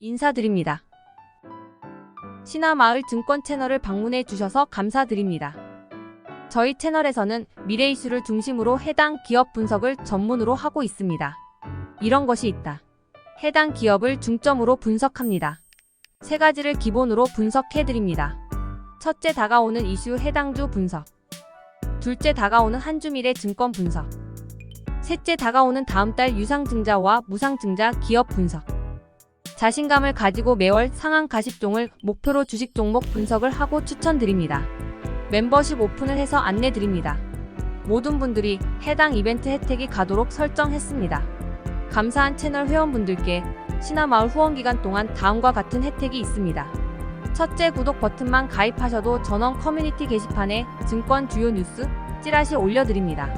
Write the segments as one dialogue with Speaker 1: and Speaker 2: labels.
Speaker 1: 인사드립니다. 신화마을 증권 채널을 방문해 주셔서 감사드립니다. 저희 채널에서는 미래 이슈를 중심으로 해당 기업 분석을 전문으로 하고 있습니다. 이런 것이 있다. 해당 기업을 중점으로 분석합니다. 세 가지를 기본으로 분석해 드립니다. 첫째 다가오는 이슈 해당 주 분석. 둘째 다가오는 한 주 미래 증권 분석. 셋째 다가오는 다음 달 유상증자와 무상증자 기업 분석. 자신감을 가지고 매월 상한 가십종을 목표로 주식 종목 분석을 하고 추천드립니다. 멤버십 오픈을 해서 안내 드립니다. 모든 분들이 해당 이벤트 혜택이 가도록 설정했습니다. 감사한 채널 회원분들께 신화마을 후원 기간 동안 다음과 같은 혜택이 있습니다. 첫째 구독 버튼만 가입하셔도 전원 커뮤니티 게시판에 증권 주요 뉴스 찌라시 올려드립니다.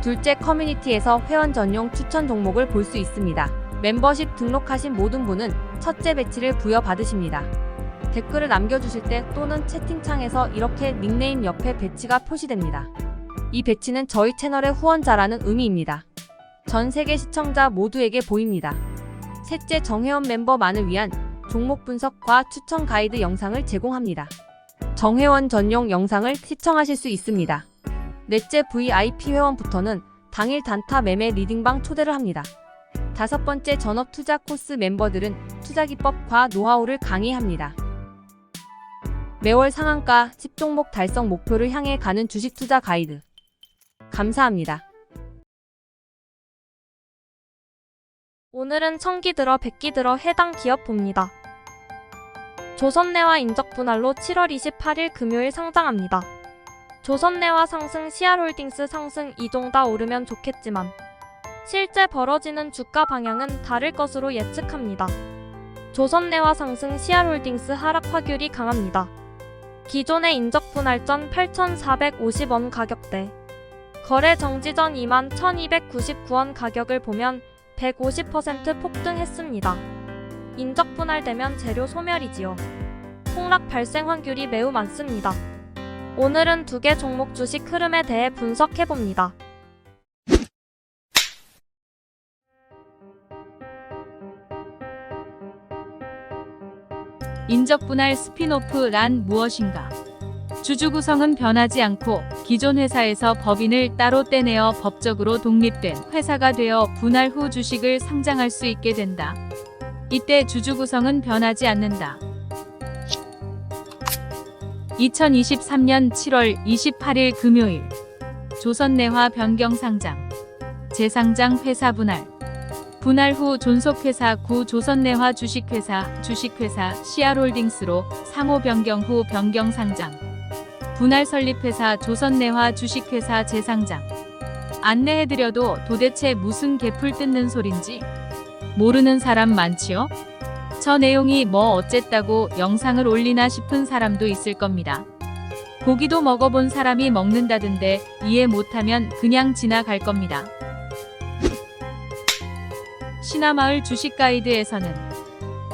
Speaker 1: 둘째 커뮤니티에서 회원 전용 추천 종목을 볼 수 있습니다. 멤버십 등록하신 모든 분은 첫째 배치를 부여받으십니다. 댓글을 남겨주실 때 또는 채팅창에서 이렇게 닉네임 옆에 배치가 표시됩니다. 이 배치는 저희 채널의 후원자라는 의미입니다. 전 세계 시청자 모두에게 보입니다. 셋째 정회원 멤버만을 위한 종목 분석과 추천 가이드 영상을 제공합니다. 정회원 전용 영상을 시청하실 수 있습니다. 넷째 VIP 회원부터는 당일 단타 매매 리딩방 초대를 합니다. 다섯 번째 전업 투자 코스 멤버들은 투자 기법과 노하우를 강의합니다. 매월 상한가 10종목 달성 목표를 향해 가는 주식 투자 가이드. 감사합니다.
Speaker 2: 오늘은 천기 들어 백기 들어 해당 기업 봅니다. 조선내와 인적 분할로 7월 28일 금요일 상장합니다. 조선내와 상승, CR홀딩스 상승 이동 다 오르면 좋겠지만 실제 벌어지는 주가 방향은 다를 것으로 예측합니다. 조선내와 상승, CR홀딩스 하락 화귤이 강합니다. 기존의 인적 분할 전 8,450원 가격대 거래 정지 전 21,299원 가격을 보면 150% 폭등했습니다. 인적 분할되면 재료 소멸이지요. 폭락 발생 확률이 매우 많습니다. 오늘은 두 개 종목 주식 흐름에 대해 분석해 봅니다.
Speaker 3: 인적 분할 스피노프란 무엇인가? 주주 구성은 변하지 않고 기존 회사에서 법인을 따로 떼내어 법적으로 독립된 회사가 되어 분할 후 주식을 상장할 수 있게 된다. 이때 주주 구성은 변하지 않는다. 2023년 7월 28일 금요일 조선내화 변경 상장 재상장 회사 분할 분할 후 존속회사 구 조선내화 주식회사 주식회사 CR홀딩스로 상호 변경 후 변경 상장 분할 설립회사 조선내화 주식회사 재상장 안내해드려도 도대체 무슨 개풀 뜯는 소린지 모르는 사람 많지요? 저 내용이 뭐 어쨌다고 영상을 올리나 싶은 사람도 있을 겁니다. 고기도 먹어본 사람이 먹는다던데 이해 못하면 그냥 지나갈 겁니다. 신화마을 주식 가이드에서는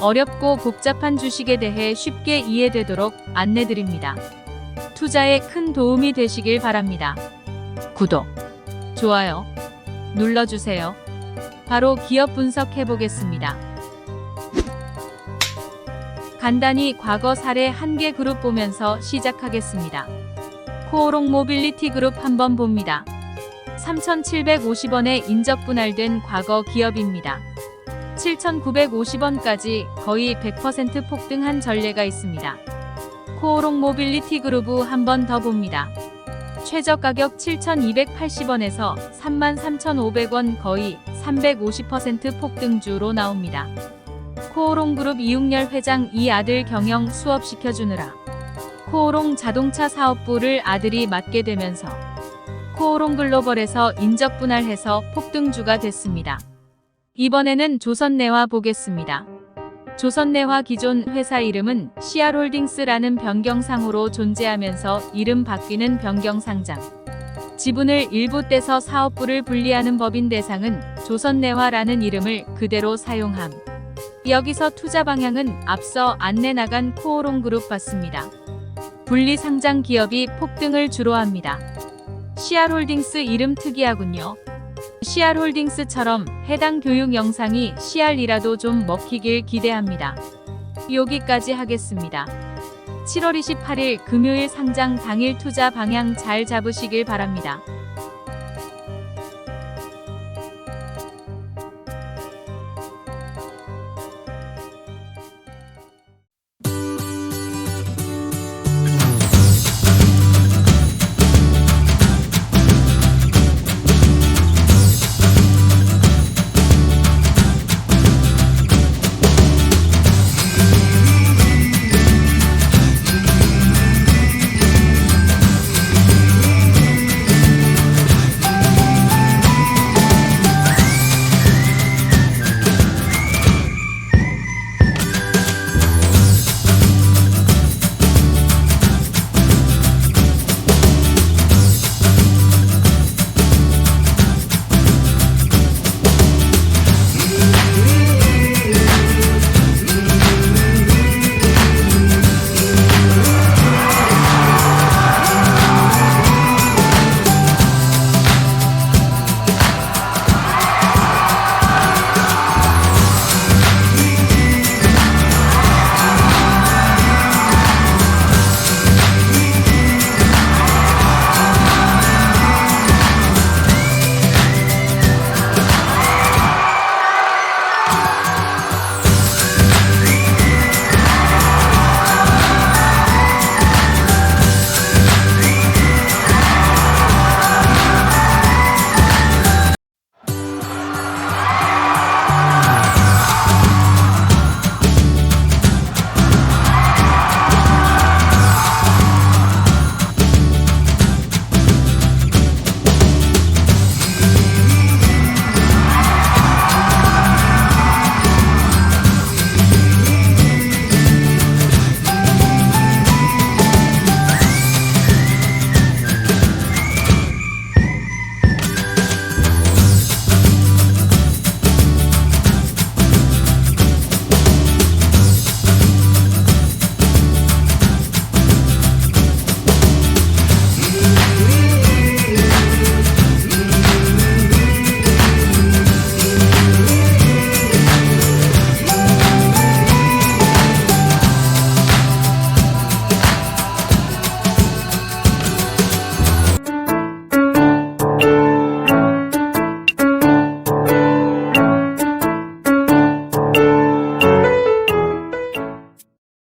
Speaker 3: 어렵고 복잡한 주식에 대해 쉽게 이해되도록 안내드립니다. 투자에 큰 도움이 되시길 바랍니다. 구독, 좋아요 눌러주세요. 바로 기업 분석해 보겠습니다. 간단히 과거 사례 한 개 그룹 보면서 시작하겠습니다. 코오롱 모빌리티 그룹 한번 봅니다. 3,750원에 인적 분할된 과거 기업입니다. 7,950원까지 거의 100% 폭등한 전례가 있습니다. 코오롱 모빌리티 그룹 한 번 더 봅니다. 최저 가격 7,280원에서 33,500원 거의 350% 폭등주로 나옵니다. 코오롱 그룹 이웅열 회장 이 아들 경영 수업시켜주느라 코오롱 자동차 사업부를 아들이 맡게 되면서 코오롱 글로벌에서 인적 분할해서 폭등주가 됐습니다. 이번에는 조선내화 보겠습니다. 조선내화 기존 회사 이름은 CR홀딩스라는 변경상으로 존재하면서 이름 바뀌는 변경상장. 지분을 일부 떼서 사업부를 분리하는 법인 대상은 조선내화라는 이름을 그대로 사용함. 여기서 투자 방향은 앞서 안내 나간 코오롱 그룹 봤습니다. 분리 상장 기업이 폭등을 주로 합니다. CR홀딩스 이름 특이하군요. CR홀딩스처럼 해당 교육 영상이 CR이라도 좀 먹히길 기대합니다. 여기까지 하겠습니다. 7월 28일 금요일 상장 당일 투자 방향 잘 잡으시길 바랍니다.